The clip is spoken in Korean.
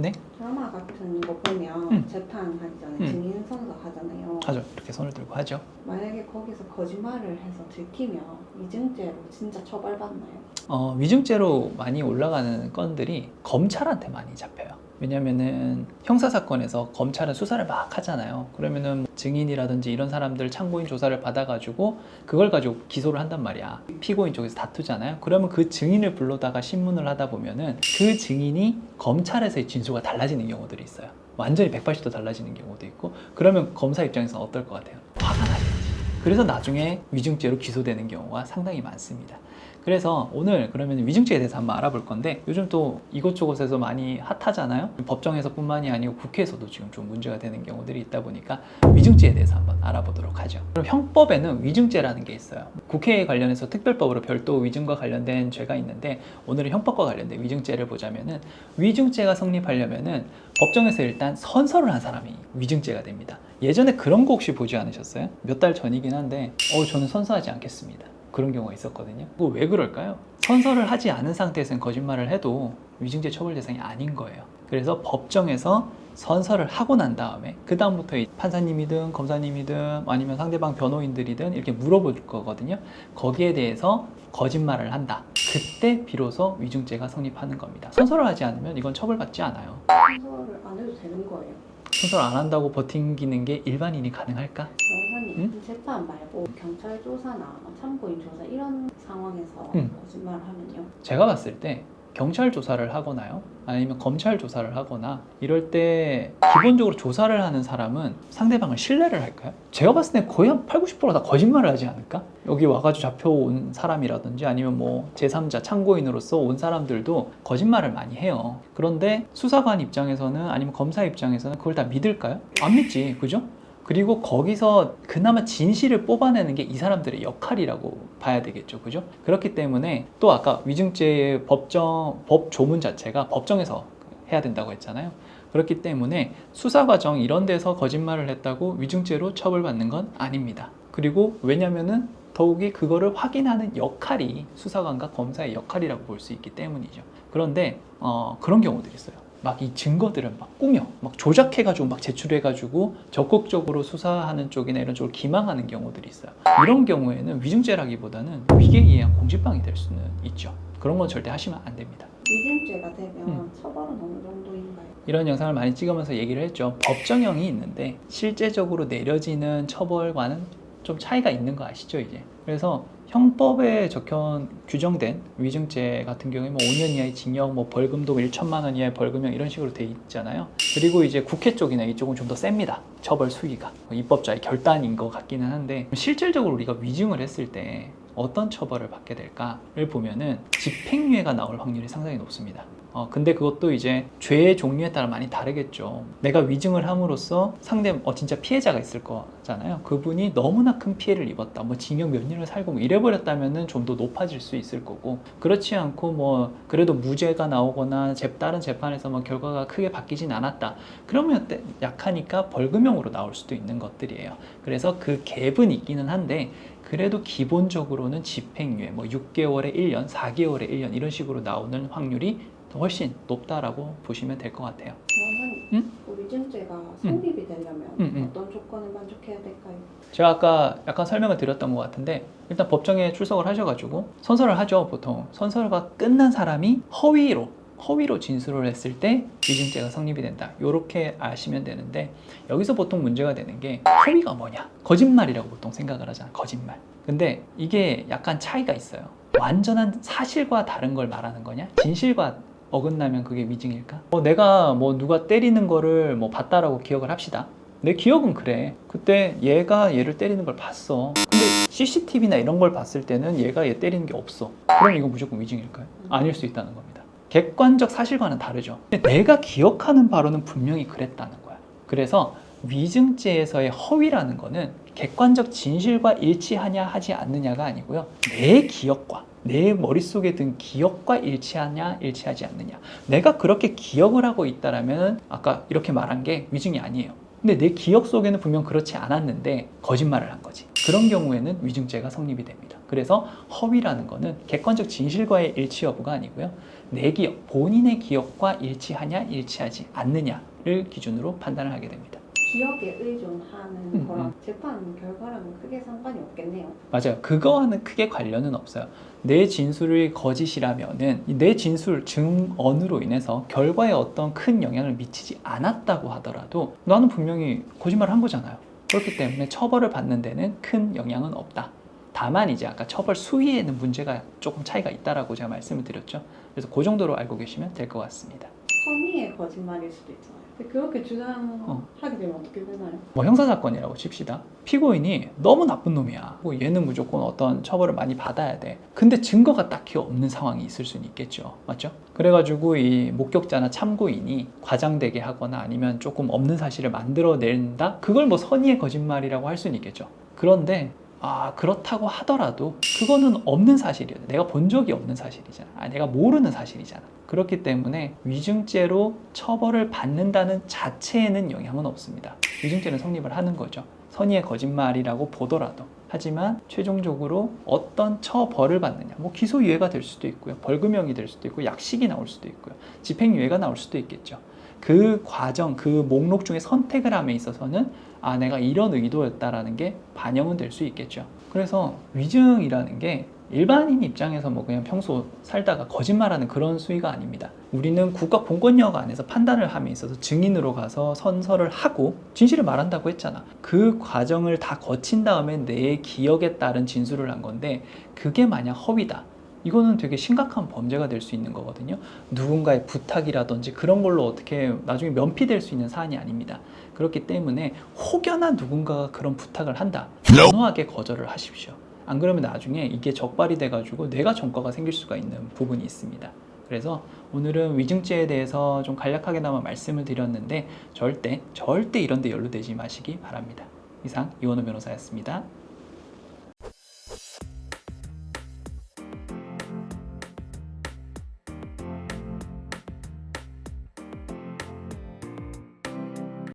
네? 드라마 같은 거 보면 음. 재판하기 전에 음. 증인 선서 하잖아요. 하죠. 이렇게 손을 들고 하죠. 만약에 거기서 거짓말을 해서 들키면 위증죄로 진짜 처벌받나요? 어, 위증죄로 많이 올라가는 건들이 검찰한테 많이 잡혀요. 왜냐면은 형사 사건에서 검찰은 수사를 막 하잖아요. 그러면은 증인이라든지 이런 사람들 참고인 조사를 받아가지고 그걸 가지고 기소를 한단 말이야. 피고인 쪽에서 다투잖아요. 그러면 그 증인을 불러다가 신문을 하다 보면은 그 증인이 검찰에서의 진술과 달라지는 경우들이 있어요. 완전히 180도 달라지는 경우도 있고 그러면 검사 입장에서는 어떨 것 같아요? 화가 나겠지. 그래서 나중에 위증죄로 기소되는 경우가 상당히 많습니다. 그래서 오늘 그러면 위증죄에 대해서 한번 알아볼 건데 요즘 또 이곳저곳에서 많이 핫하잖아요. 법정에서뿐만이 아니고 국회에서도 지금 좀 문제가 되는 경우들이 있다 보니까 위증죄에 대해서 한번 알아보도록 하죠. 그럼 형법에는 위증죄라는 게 있어요. 국회에 관련해서 특별법으로 별도 위증과 관련된 죄가 있는데 오늘은 형법과 관련된 위증죄를 보자면은 위증죄가 성립하려면은 법정에서 일단 선서를 한 사람이 위증죄가 됩니다. 예전에 그런 거 혹시 보지 않으셨어요? 몇 달 전이긴 한데 어 저는 선서하지 않겠습니다. 그런 경우가 있었거든요. 그거 왜 그럴까요? 선서를 하지 않은 상태에서는 거짓말을 해도 위증죄 처벌 대상이 아닌 거예요. 그래서 법정에서 선서를 하고 난 다음에 그 다음부터 판사님이든 검사님이든 아니면 상대방 변호인들이든 이렇게 물어볼 거거든요. 거기에 대해서 거짓말을 한다. 그때 비로소 위증죄가 성립하는 겁니다. 선서를 하지 않으면 이건 처벌받지 않아요. 선서를 안 해도 되는 거예요. 선서를 안 한다고 버티기는 게 일반인이 가능할까? 변호사님 재판 말고 경찰 조사나 참고인 조사 이런 상황에서 음. 거짓말을 하면요. 제가 봤을 때 경찰 조사를 하거나요 아니면 검찰 조사를 하거나 이럴 때 기본적으로 조사를 하는 사람은 상대방을 신뢰를 할까요? 제가 봤을 때 거의 한 8, 90%다 거짓말을 하지 않을까? 여기 와가지고 잡혀온 사람이라든지 아니면 뭐 제3자 참고인으로서 온 사람들도 거짓말을 많이 해요 그런데 수사관 입장에서는 아니면 검사 입장에서는 그걸 다 믿을까요? 안 믿지 그죠? 그리고 거기서 그나마 진실을 뽑아내는 게 이 사람들의 역할이라고 봐야 되겠죠. 그죠? 그렇기 때문에 또 아까 위증죄의 법정, 법 조문 자체가 법정에서 해야 된다고 했잖아요. 그렇기 때문에 수사 과정 이런 데서 거짓말을 했다고 위증죄로 처벌받는 건 아닙니다. 그리고 왜냐면은 더욱이 그거를 확인하는 역할이 수사관과 검사의 역할이라고 볼 수 있기 때문이죠. 그런데 어, 그런 경우들이 있어요. 막 이 증거들을 막 꾸며 막 조작해가지고 막 제출해가지고 적극적으로 수사하는 쪽이나 이런 쪽을 기망하는 경우들이 있어요. 이런 경우에는 위증죄라기보다는 위계에 의한 공직방이 될 수는 있죠. 그런 건 절대 하시면 안 됩니다. 위증죄가 되면 음. 처벌은 어느 정도인가요? 이런 영상을 많이 찍으면서 얘기를 했죠. 법정형이 있는데 실제적으로 내려지는 처벌과는 좀 차이가 있는 거 아시죠, 이제? 그래서 형법에 적혀 규정된 위증죄 같은 경우에 뭐 5년 이하의 징역, 뭐 벌금도 1천만 원 이하의 벌금형 이런 식으로 돼 있잖아요. 그리고 이제 국회 쪽이나 이쪽은 좀 더 셉니다. 처벌 수위가 뭐 입법자의 결단인 것 같기는 한데 실질적으로 우리가 위증을 했을 때 어떤 처벌을 받게 될까를 보면은 집행유예가 나올 확률이 상당히 높습니다. 어, 근데 그것도 이제 죄의 종류에 따라 많이 다르겠죠. 내가 위증을 함으로써 상대, 어, 진짜 피해자가 있을 거잖아요. 그분이 너무나 큰 피해를 입었다. 뭐 징역 몇 년을 살고 뭐 이래버렸다면은 좀 더 높아질 수 있을 거고, 그렇지 않고 뭐, 그래도 무죄가 나오거나 재, 다른 재판에서 뭐 결과가 크게 바뀌진 않았다. 그러면 때- 약하니까 벌금형으로 나올 수도 있는 것들이에요. 그래서 그 갭은 있기는 한데, 그래도 기본적으로는 집행유예, 뭐 6개월에 1년, 4개월에 1년 이런 식으로 나오는 확률이 더 훨씬 높다라고 보시면 될 것 같아요. 변호사님, 음? 그 위증죄가 성립이 되려면 음, 음. 어떤 조건을 만족해야 될까요? 제가 아까 약간 설명을 드렸던 것 같은데 일단 법정에 출석을 하셔가지고 선서를 하죠 보통 선서가 끝난 사람이 허위로 허위로 진술을 했을 때 위증죄가 성립이 된다 이렇게 아시면 되는데 여기서 보통 문제가 되는 게 허위가 뭐냐 거짓말이라고 보통 생각을 하잖아 거짓말 근데 이게 약간 차이가 있어요 완전한 사실과 다른 걸 말하는 거냐 진실과 어긋나면 그게 위증일까? 어, 내가 뭐 누가 때리는 거를 뭐 봤다라고 기억을 합시다. 내 기억은 그래. 그때 얘가 얘를 때리는 걸 봤어. 근데 CCTV나 이런 걸 봤을 때는 얘가 얘 때리는 게 없어. 그럼 이건 무조건 위증일까요? 아닐 수 있다는 겁니다. 객관적 사실과는 다르죠. 내가 기억하는 바로는 분명히 그랬다는 거야. 그래서 위증죄에서의 허위라는 거는 객관적 진실과 일치하냐 하지 않느냐가 아니고요. 내 기억과 내 머릿속에 든 기억과 일치하냐 일치하지 않느냐 내가 그렇게 기억을 하고 있다라면 아까 이렇게 말한 게 위증이 아니에요 근데 내 기억 속에는 분명 그렇지 않았는데 거짓말을 한 거지. 그런 경우에는 위증죄가 성립이 됩니다. 그래서 허위라는 거는 객관적 진실과의 일치 여부가 아니고요. 내 기억, 본인의 기억과 일치하냐, 일치하지 않느냐를 기준으로 판단을 하게 됩니다. 기억에 의존하는 음, 거랑 재판 결과랑은 크게 상관이 없겠네요. 맞아요. 그거와는 크게 관련은 없어요. 내 진술이 거짓이라면은 내 진술 증언으로 인해서 결과에 어떤 큰 영향을 미치지 않았다고 하더라도 나는 분명히 거짓말을 한 거잖아요. 그렇기 때문에 처벌을 받는 데는 큰 영향은 없다. 다만 이제 아까 처벌 수위에는 문제가 조금 차이가 있다라고 제가 말씀을 드렸죠. 그래서 그 정도로 알고 계시면 될 것 같습니다. 선의의 거짓말일 수도 있잖아요. 그렇게 주장하게 어. 되면 어떻게 되나요? 뭐 형사 사건이라고 칩시다. 피고인이 너무 나쁜 놈이야. 뭐 얘는 무조건 어떤 처벌을 많이 받아야 돼. 근데 증거가 딱히 없는 상황이 있을 수는 있겠죠. 맞죠? 그래가지고 이 목격자나 참고인이 과장되게 하거나 아니면 조금 없는 사실을 만들어낸다? 그걸 뭐 선의의 거짓말이라고 할 수는 있겠죠. 그런데 아 그렇다고 하더라도 그거는 없는 사실이야. 내가 본 적이 없는 사실이잖아. 아, 내가 모르는 사실이잖아. 그렇기 때문에 위증죄로 처벌을 받는다는 자체에는 영향은 없습니다. 위증죄는 성립을 하는 거죠. 선의의 거짓말이라고 보더라도. 하지만 최종적으로 어떤 처벌을 받느냐. 뭐 기소유예가 될 수도 있고요. 벌금형이 될 수도 있고 약식이 나올 수도 있고요. 집행유예가 나올 수도 있겠죠. 그 과정, 그 목록 중에 선택을 함에 있어서는 아, 내가 이런 의도였다라는 게 반영은 될 수 있겠죠. 그래서 위증이라는 게 일반인 입장에서 뭐 그냥 평소 살다가 거짓말하는 그런 수위가 아닙니다. 우리는 국가 공권력 안에서 판단을 함에 있어서 증인으로 가서 선서를 하고 진실을 말한다고 했잖아. 그 과정을 다 거친 다음에 내 기억에 따른 진술을 한 건데 그게 만약 허위다. 이거는 되게 심각한 범죄가 될 수 있는 거거든요. 누군가의 부탁이라든지 그런 걸로 어떻게 나중에 면피될 수 있는 사안이 아닙니다. 그렇기 때문에 혹여나 누군가가 그런 부탁을 한다. 단호하게 거절을 하십시오. 안 그러면 나중에 이게 적발이 돼가지고 뇌가 전과가 생길 수가 있는 부분이 있습니다. 그래서 오늘은 위증죄에 대해서 좀 간략하게나마 말씀을 드렸는데 절대 절대 이런 데 연루되지 마시기 바랍니다. 이상 이원호 변호사였습니다.